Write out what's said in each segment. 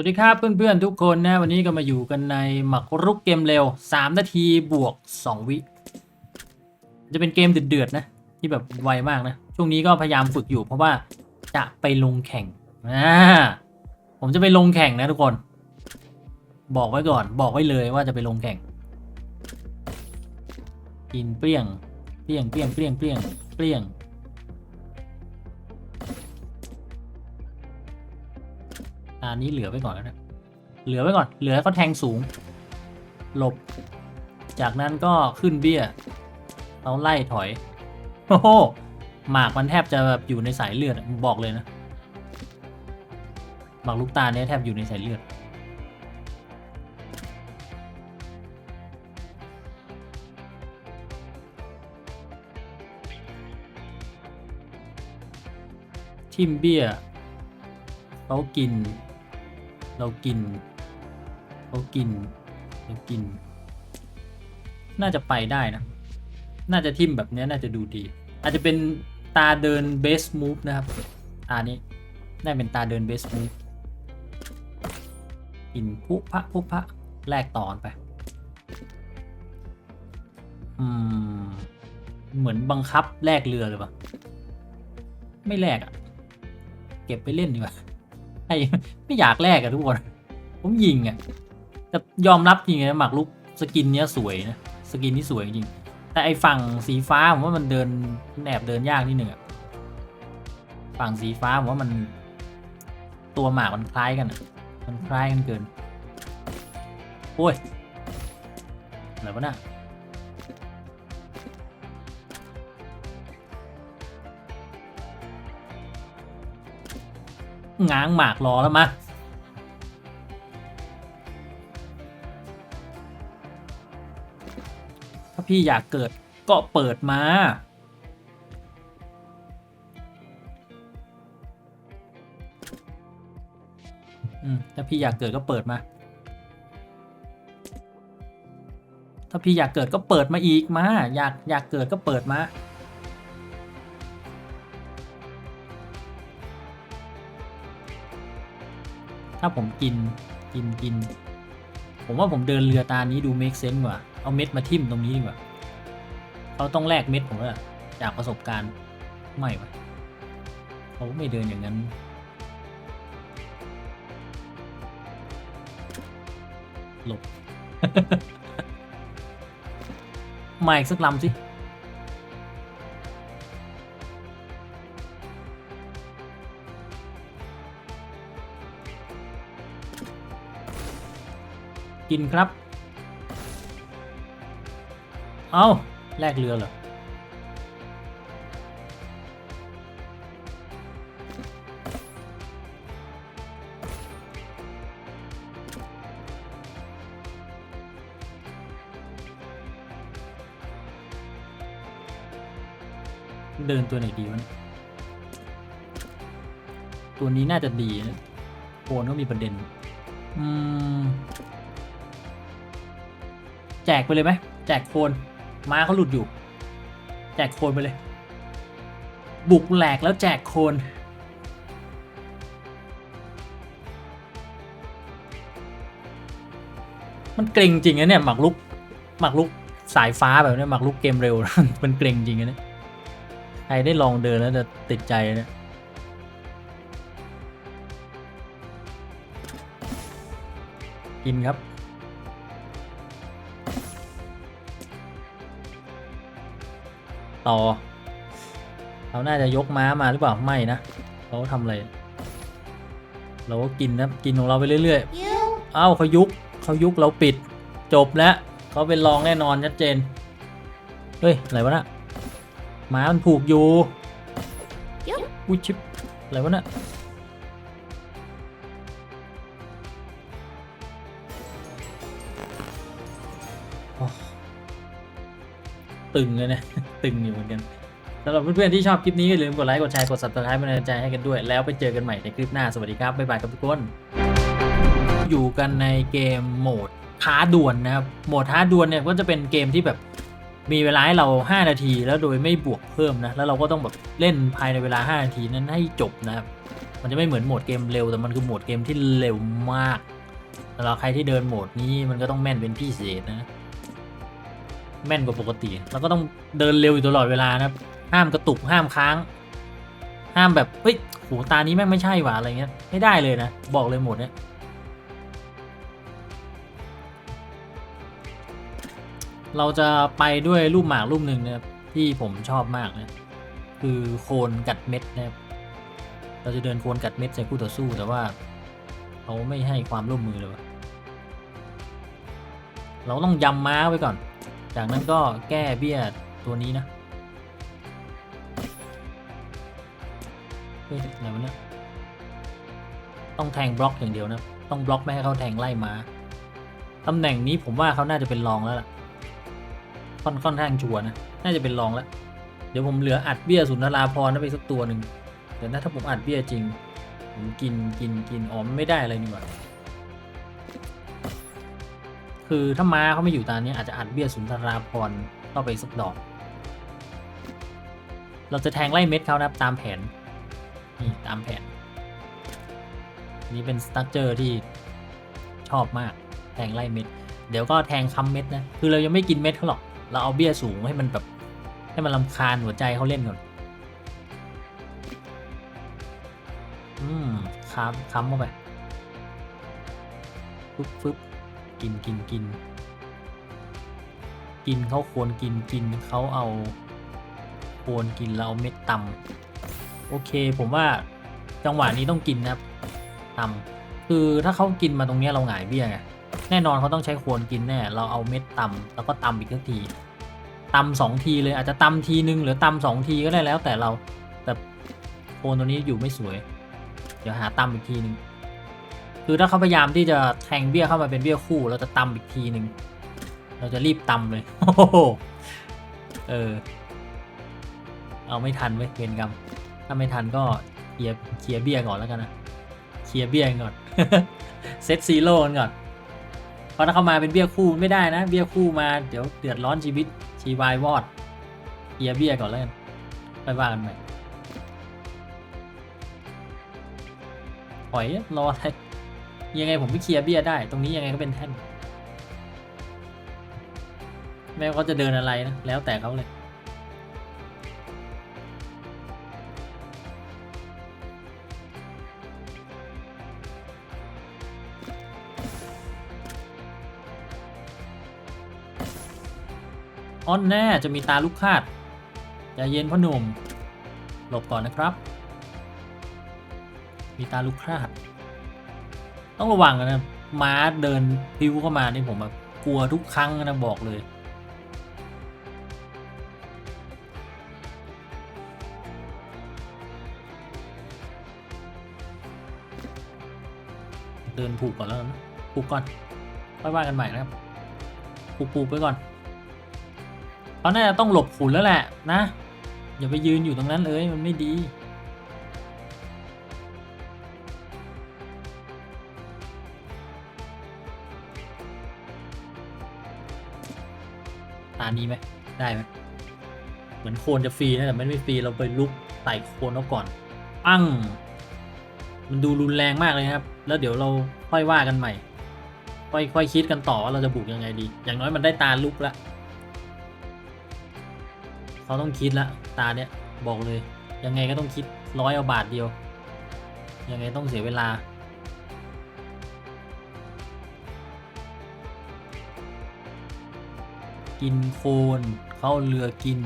วัสดีครับเพื่อนๆทุกคนนะวันนี้ก็มาอยู่กันในหมักรุกเกมเร็ว 3 นาทีบวก 2 วิ จะเป็นเกมเดือดๆนะที่แบบไวมากนะ ช่วงนี้ก็พยายามฝึกอยู่เพราะว่าจะไปลงแข่งอ่าผมจะไปลงแข่งนะทุกคน บอกไว้ก่อนบอกไว้เลยว่าจะไปลงแข่งกินเปรี้ยงเปรี้ยงเปรี้ยงเปรี้ยงเปรี้ยงเปรี้ยง อันนี้เหลือไว้ก่อนแล้วนะเหลือไว้ก่อน เหลือให้เขาแทงสูง หลบ จากนั้นก็ขึ้นเบี้ยเราไล่ถอย โอ้โห หมากมันแทบจะแบบอยู่ในสายเลือดบอกเลยนะ หมากลูกตาเนี่ยแทบอยู่ในสายเลือด ทิมเบี้ยเขากิน เรากินเขากินเรากิน น่าจะไปได้นะ น่าจะทิมแบบนี้น่าจะดูดี อาจจะเป็นตาเดินเบสมูฟนะครับตานี้ได้เป็นตาเดินเบสมูฟกินพุพะพุพะแลกต่อไป อืม เหมือนบังคับแลกเรือเลยปะไม่แลกอะเก็บไปเล่นดีกว่า ไม่อยากแลกอะทุกคน ผมยิงอะแต่ยอมรับจริงนะหมากลุกสกินเนี้ยสวยนะ สกินนี้สวยจริง แต่ไอฝั่งสีฟ้าผมว่ามันเดินแอบเดินยากนิดหนึ่งอะฝั่งสีฟ้าผมว่ามันตัวหมากมันคล้ายกันมันคล้ายกันเกิน โอ้ยอะไรวะน่ะ ง้างหมากรอแล้วมาถ้าพี่อยากเกิดก็เปิดมาอืมถ้าพี่อยากเกิดก็เปิดมา ถ้าพี่อยากเกิดก็เปิดมาอีกมา อยากอยากเกิดก็เปิดมา ถ้าผมกินกินกิน ผมว่าผมเดินเรือตานี้ดู make sense กว่า เอาเม็ดมาทิ่มตรงนี้ดีกว่าเขาต้องแลกเม็ดผมว่าจากประสบการณ์ไม่วะเขาไม่เดินอย่างนั้นหลบมาอีกสักลำสิ กินครับ เอาแลกเรือเหรอ เดินตัวไหนดีวะตัวนี้น่าจะดีนะโคนก็มีประเด็น อืม แจกไปเลยไหมแจกโคนม้าเขาหลุดอยู่ แจกโคนไปเลย บุกแหลกแล้วแจกโคนมันเกรงจริงนะเนี่ยหมักลุกหมักลุกสายฟ้าแบบนี้หมักลุกเกมเร็ว มันเกรงจริงนะเนี่ยใครได้ลองเดินแล้วจะติดใจนะเนี่ยกินครับ ต่อ เขาน่าจะยกม้ามาหรือเปล่าไม่นะเขาทำอะไร เราก็กินนะกินของเราไปเรื่อยๆเอ้าเขายุกเขายุกเราปิด จบแล้วเขาเป็นรองแน่นอนชัดเจนเฮ้ยอะไรวะน่ะม้ามันผูกอยู่อุ้ยชิปอะไรวะน่ะโตึงเลยนะ ตึงอยู่เหมือนกันสำหรับเพื่อนๆที่ชอบคลิปนี้อย่าลืมกดไลค์กดแชร์กด subscribe เป็นกำลังใจให้กันด้วย แล้วไปเจอกันใหม่ในคลิปหน้าสวัสดีครับบ๊ายบายครับทุกคนอยู่กันในเกมโหมดท้าดวลนะครับโหมดท้าดวลเนี่ยก็จะเป็นเกมที่แบบมีเวลาให้เรา 5 นาที แล้วโดยไม่บวกเพิ่มนะแล้วเราก็ต้องแบบเล่นภายในเวลา 5 นาทีนั้นให้จบนะครับมันจะไม่เหมือนโหมดเกมเร็วแต่มันคือโหมดเกมที่เร็วมากสำหรับใครที่เดินโหมดนี้มันก็ต้องแม่นเป็นพิเศษนะ แม่นกว่าปกติ แล้วก็ต้องเดินเร็วอยู่ตลอดเวลานะครับ ห้ามกระตุกห้ามค้าง ห้ามแบบเฮ้ยโหตานี้แม่งไม่ใช่หว่ะอะไรเงี้ยไม่ได้เลยนะ บอกเลยหมดเนี้ยเราจะไปด้วยรูปหมากรูปหนึ่งนะครับที่ผมชอบมากนะคือโคนกัดเม็ดนะครับเราจะเดินโคนกัดเม็ดใส่คู่ต่อสู้แต่ว่าเขาไม่ให้ความร่วมมือเลยวะเราต้องยำม้าไว้ก่อน จากนั้นก็แก้เบี้ยตัวนี้นะเฮ้ยไหนวะเนี่ยต้องแทงบล็อกอย่างเดียวนะ ต้องบล็อกไม่ให้เขาแทงไล่มาตำแหน่งนี้ผมว่าเขาน่าจะเป็นรองแล้วล่ะ ค่อนค่อนข้างชัวนะ น่าจะเป็นรองแล้ว เดี๋ยวผมเหลืออัดเบี้ยสุนทราพรณ์ไปสักตัวหนึ่งเดี๋ยวนะถ้าผมอัดเบี้ยจริง ผมกินกินกินอ๋อมไม่ได้อะไรนี่หว่า คือถ้าม้าเขาไม่อยู่ตาเนี้ยอาจจะอัดเบี้ยสุนทราพรณ์เข้าไปสักดอก เราจะแทงไล่เม็ดเขานะครับตามแผนนี่ตามแผน นี่เป็นสตั๊กเจอร์ที่ชอบมาก แทงไล่เม็ด เดี๋ยวก็แทงค้ำเม็ดนะ คือเรายังไม่กินเม็ดเขาหรอก เราเอาเบี้ยสูงให้มันแบบให้มันลำคาญหัวใจเขาเล่นก่อน อืมค้ำค้ำเข้าไปฟึบฟึบ กินกินกิน กินเขาควรกินกินเขาเอาควรกินแล้วเอาเม็ดตำโอเคผมว่าจังหวะนี้ต้องกินนะครับตำคือถ้าเขากินมาตรงนี้เราหงายเบี้ยไงแน่นอนเขาต้องใช้ควรกินแน่เราเอาเม็ดตำแล้วก็ตำอีกสักทีตำสองทีเลยอาจจะตำทีนึงหรือตำสองทีก็ได้แล้วแต่เราแต่โคนตัวนี้อยู่ไม่สวย เดี๋ยวหาตำอีกทีหนึ่ง คือถ้าเขาพยายามที่จะแทงเบี้ยเข้ามาเป็นเบี้ยคู่เราจะตำอีกทีหนึ่งเราจะรีบตำเลยโอ้โหเออเอาไม่ทันเว้ยเวรกรรมถ้าไม่ทันก็เคลียร์เคลียร์เบี้ยก่อนแล้วกันนะเคลียร์เบี้ยก่อนเซตซีโร่ก่อนเพราะถ้าเข้ามาเป็นเบี้ยคู่ไม่ได้นะ เบี้ยคู่มาเดี๋ยวเดือดร้อนชีวิตชีวายวอดเคลียร์เบี้ยก่อนแล้วกันไปว่ากันใหม่ถอยรออะไร ยังไงผมไม่เคลียร์เบี้ยได้ ตรงนี้ยังไงก็เป็นแท่น แม้ว่าเขาจะเดินอะไรนะ แล้วแต่เขาเลยอ้อนแน่จะมีตาลูกคาดใจเย็นพ่อหนุ่ม หลบก่อนนะครับ มีตาลูกคาด ต้องระวังนะม้าเดินพิ้วเข้ามานี่ผมแบบกลัวทุกครั้งนะบอกเลยเดินผูกก่อนแล้วนนะผูกก่อนค่อยว่ากันใหม่นะครับผูกผูกไปก่อนเขาน่าจะต้องหลบฝุ่นแล้วแหละนะ อย่าไปยืนอยู่ตรงนั้นเลยมันไม่ดีานี้ไหมได้ไหมเหมือนโคนจะฟรีนะแต่ไม่ไม่ฟรีเราไปลุกไต่โคนเขาก่อน ปั้ง มันดูรุนแรงมากเลยครับ แล้วเดี๋ยวเราค่อยว่ากันใหม่ ค่อยค่อยคิดกันต่อว่าเราจะบุกยังไงดี อย่างน้อยมันได้ตาลุกแล้วเขาต้องคิดละตาเนี้ยบอกเลย ยังไงก็ต้องคิดร้อยเอาบาทเดียว ยังไงต้องเสียเวลา กินโคนเขาเอาเรือกิน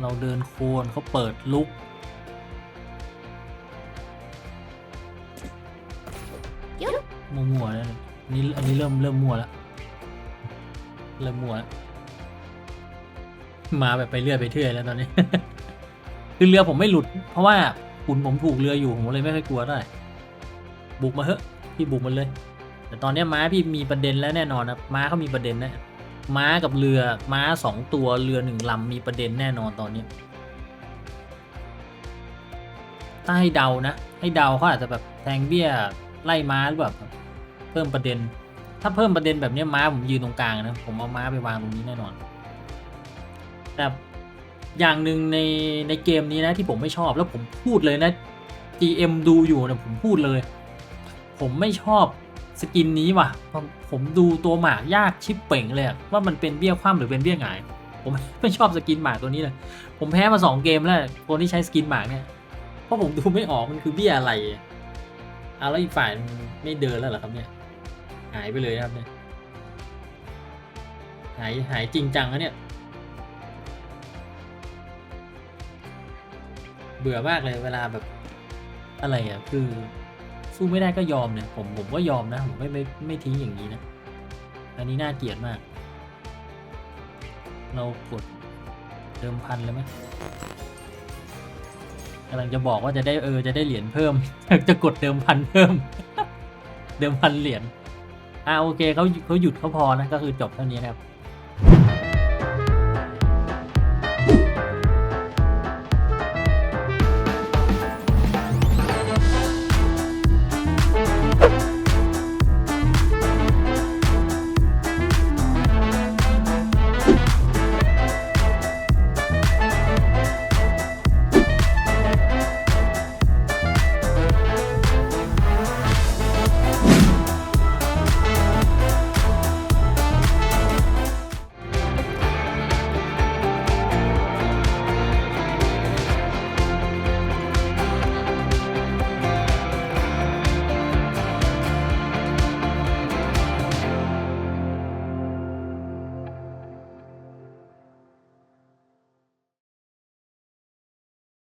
เราเดินโคนเขาเปิดลุกมัวๆแล้วนี่อันนี้เริ่มเริ่มมัวแล้วเริ่มมัวแล้วมาแบบไปเรื่อยไปเทื่อยแล้วตอนนี้ คือเรือผมไม่หลุด เพราะว่าคุณผมถูกเรืออยู่ ผมเลยไม่ค่อยกลัวเท่าไหร่บุกมาเถอะพี่บุกมันเลย แต่ตอนนี้ม้าพี่มีประเด็นแล้วแน่นอนนะม้าเขามีประเด็นนะ ม้ากับเรือม้าสองตัวเรือหนึ่งลำมีประเด็นแน่นอนตอนนี้ ถ้าให้เดานะ ให้เดาเขาอาจจะแบบแทงเบี้ยไล่ม้าหรือแบบเพิ่มประเด็น ถ้าเพิ่มประเด็นแบบนี้ม้าผมยืนตรงกลางนะ ผมเอาม้าไปวางตรงนี้แน่นอน แต่อย่างหนึ่งในในเกมนี้นะที่ผมไม่ชอบแล้วผมพูดเลยนะ GM ดูอยู่นะผมพูดเลย ผมไม่ชอบ สกินนี้ว่ะ ผมดูตัวหมากยากชิปเป่งเลยว่ามันเป็นเบี้ยคว่ำหรือเป็นเบี้ยหงาย ผมไม่ชอบสกินหมากตัวนี้เลย ผมแพ้มาสองเกมแล้วตัวที่ใช้สกินหมากเนี่ย เพราะผมดูไม่ออกมันคือเบี้ยอะไรเอาแล้วอีกฝ่ายไม่เดินแล้วเหรอครับเนี่ย หายไปเลยครับเนี่ยหายหายจริงจังนะเนี่ย เบื่อมากเลยเวลาแบบอะไรอะคือ สู้ไม่ได้ก็ยอมเนี่ยผมผมก็ยอมนะ ผมไม่ไม่ไม่ทิ้งอย่างนี้นะ อันนี้น่าเกลียดมาก เรากดเดิมพันเลยไหมกำลังจะบอกว่าจะได้เออจะได้เหรียญเพิ่ม จะกดเดิมพันเพิ่มเดิมพันเหรียญอ่าโอเคเขาเขาหยุดเขาพอนะก็คือจบเท่านี้นะครับ